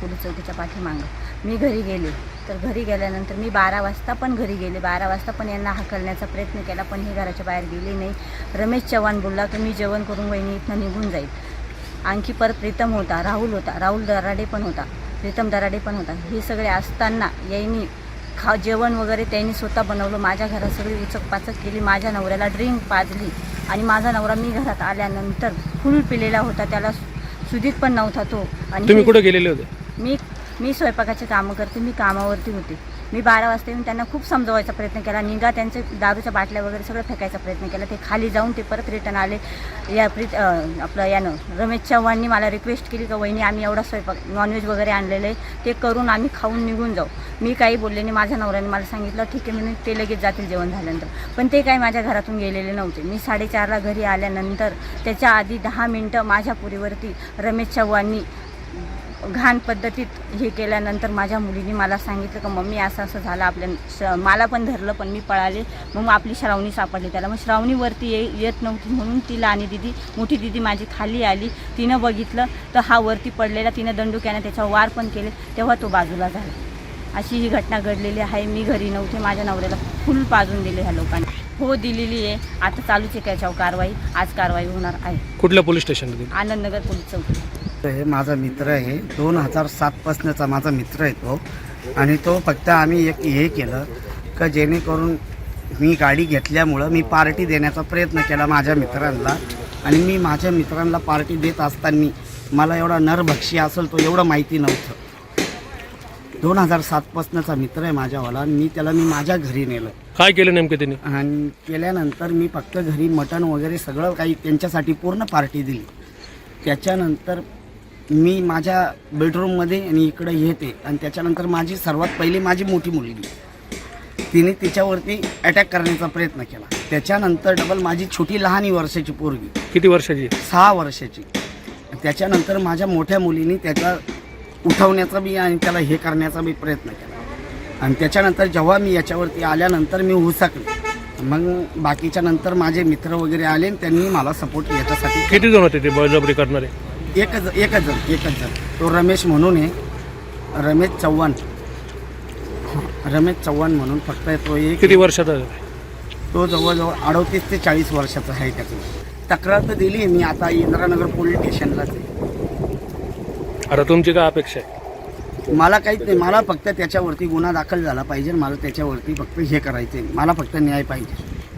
Police चौकीच्या पाठीमागं. मी घरी गेले. तर घरी गेल्यानंतर मी बारा वाजता पण घरी गेले. बारा वाजता पण यांना हाकलण्याचा प्रयत्न केला पण हे घराच्या बाहेर गेले नाही. रमेश चव्हाण बोलला की मी जेवण करून वहिनी इथनं निघून जाईल. आणखी परत प्रीतम होता राहुल होता राहुल दराडे पण होता प्रीतम दराडे पण होता. हे सगळे असताना यांनी खा जेवण वगैरे त्यांनी स्वतः बनवलं. माझ्या घरात सगळी उचक पाचक केली. माझ्या नवऱ्याला ड्रिंक पाजली आणि माझा नवरा मी घरात आल्यानंतर फुल पिलेला होता. त्याला सुधीत पण नव्हता तो. आणि तुम्ही कुठे गेलेले होते? मी मी स्वयंपाकाचे कामं करते मी कामावरती होते. मी बारा वाजता येऊन त्यांना खूप समजवायचा प्रयत्न केला. निघा त्यांचे दारूच्या बाटल्या वगैरे सगळं फेकायचा प्रयत्न केला. ते खाली जाऊन ते परत रिटर्न आले. या प्रीत आपलं यानं रमेश चव्हाणनी मला रिक्वेस्ट केली का वहिनी आम्ही एवढा स्वयंपाक नॉनव्हेज वगैरे आणलेलं आहे. ते करून आम्ही खाऊन निघून जाऊ. मी काही बोलले नाही. माझ्या नवऱ्याने मला सांगितलं ठीक आहे म्हणून ते लगेच जातील जेवण झाल्यानंतर. पण ते काही माझ्या घरातून गेलेले नव्हते. मी साडेचारला घरी आल्यानंतर त्याच्या आधी दहा मिनटं माझ्या पुरीवरती रमेश चव्हाणनी घाण पद्धतीत हे केल्यानंतर माझ्या मुलीने मला सांगितलं का मम्मी असं असं झालं आपल्या श मला पण धरलं पण मी पळाले. मग आपली श्रावणी सापडली त्याला. मग श्रावणीवरती ये येत नव्हती म्हणून तिला आणि दिदी मोठी दिदी माझी खाली आली. तिनं बघितलं तर हा वरती पडलेला तिनं दंडुक्याने त्याच्यावर वार पण केले तेव्हा तो बाजूला झाला. अशी ही घटना घडलेली आहे. मी घरी नव्हते माझ्या नवऱ्याला फुल पाजून दिले ह्या लोकांनी. हो दिलेली आहे. आता चालूच आहे त्याच्यावर कारवाई. आज कारवाई होणार आहे. कुठल्या पोलीस स्टेशनला आनंदनगर पोलीस चौकी हे माझा मित्र आहे. दोन हजार सातपासनंचा माझा मित्र आहे तो. आणि तो फक्त आम्ही एक हे केलं का जेणेकरून मी गाडी घेतल्यामुळं मी पार्टी देण्याचा प्रयत्न केला माझ्या मित्रांना. आणि मी माझ्या मित्रांना पार्टी देत असताना मला एवढा नरभक्षी असेल तो एवढं माहिती नव्हतं. दोन हजार सातपासनंचा मित्र आहे माझ्यावाला. आणि मी त्याला मी माझ्या घरी नेलं. काय केलं नेमकं त्यांनी? आणि केल्यानंतर मी फक्त घरी मटण वगैरे सगळं काही त्यांच्यासाठी पूर्ण पार्टी दिली. त्याच्यानंतर मी माझ्या बेडरूममध्ये आणि इकडे येते. आणि त्याच्यानंतर माझी सर्वात पहिली माझी मोठी मुलगी. तिने तिच्यावरती अटॅक करण्याचा प्रयत्न केला. त्याच्यानंतर डबल माझी छोटी लहानी वर्षाची पोरगी. किती वर्षाची? सहा वर्षाची. त्याच्यानंतर माझ्या मोठ्या मुलीने त्याचा उठवण्याचा बी आणि त्याला हे करण्याचा बी प्रयत्न केला. आणि त्याच्यानंतर जेव्हा मी याच्यावरती आल्यानंतर मी हुसकले मग बाकीच्या नंतर माझे मित्र वगैरे आले आणि त्यांनी मला सपोर्ट याच्यासाठी. किती जण होते ते बळजबरी करणारे? एकच एकच जण एकच जण. तो रमेश म्हणून आहे. रमेश चव्हाण. रमेश चव्हाण म्हणून फक्त तो एक किती वर्षाचा तो जवळजवळ अडतीस ते चाळीस वर्षाचा आहे त्याचं. तक्रार तर दिली आहे मी आता इंदिरानगर पोलीस स्टेशनलाच आहे. आता तुमची काय अपेक्षा आहे? मला काहीच नाही मला फक्त त्याच्यावरती गुन्हा दाखल झाला पाहिजे मला त्याच्यावरती फक्त हे करायचं आहे मला फक्त न्याय पाहिजे.